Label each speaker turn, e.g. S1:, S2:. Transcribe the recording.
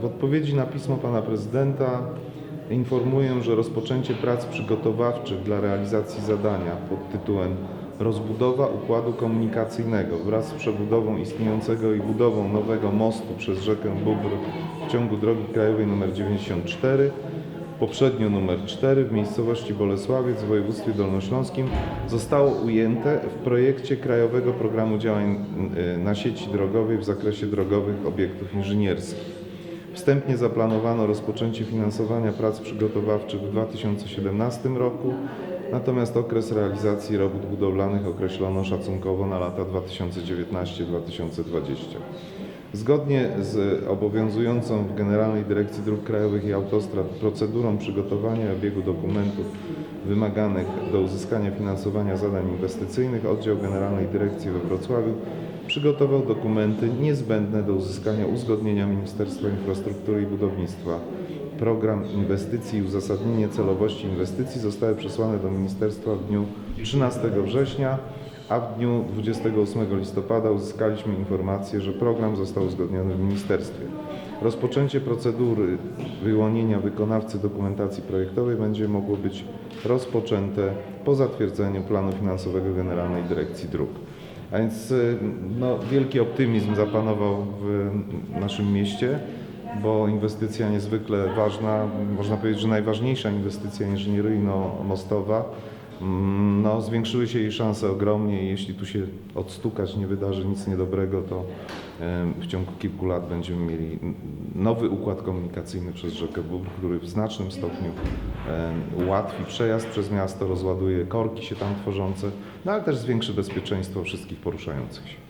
S1: W odpowiedzi na pismo pana prezydenta informuję, że rozpoczęcie prac przygotowawczych dla realizacji zadania pod tytułem Rozbudowa układu komunikacyjnego wraz z przebudową istniejącego i budową nowego mostu przez rzekę Bóbr w ciągu drogi krajowej nr 94 poprzednio numer 4 w miejscowości Bolesławiec w województwie dolnośląskim zostało ujęte w projekcie Krajowego Programu Działań y, na sieci drogowej w zakresie drogowych obiektów inżynierskich. Wstępnie zaplanowano rozpoczęcie finansowania prac przygotowawczych w 2017 roku, natomiast okres realizacji robót budowlanych określono szacunkowo na lata 2019-2020. Zgodnie z obowiązującą w Generalnej Dyrekcji Dróg Krajowych i Autostrad procedurą przygotowania obiegu dokumentów wymaganych do uzyskania finansowania zadań inwestycyjnych oddział Generalnej Dyrekcji we Wrocławiu przygotował dokumenty niezbędne do uzyskania uzgodnienia Ministerstwa Infrastruktury i Budownictwa. Program inwestycji i uzasadnienie celowości inwestycji zostały przesłane do ministerstwa w dniu 13 września, a w dniu 28 listopada uzyskaliśmy informację, że program został uzgodniony w ministerstwie. Rozpoczęcie procedury wyłonienia wykonawcy dokumentacji projektowej będzie mogło być rozpoczęte po zatwierdzeniu planu finansowego Generalnej Dyrekcji Dróg. A więc y, no, wielki optymizm zapanował w naszym mieście, bo inwestycja niezwykle ważna, można powiedzieć, że najważniejsza inwestycja inżynieryjno-mostowa. Mm, No, zwiększyły się jej szanse ogromnie i jeśli tu się odstukać nie wydarzy nic niedobrego, to w ciągu kilku lat będziemy mieli nowy układ komunikacyjny przez rzekę Bóbr, który w znacznym stopniu ułatwi przejazd przez miasto, rozładuje korki się tam tworzące, no ale też zwiększy bezpieczeństwo wszystkich poruszających się.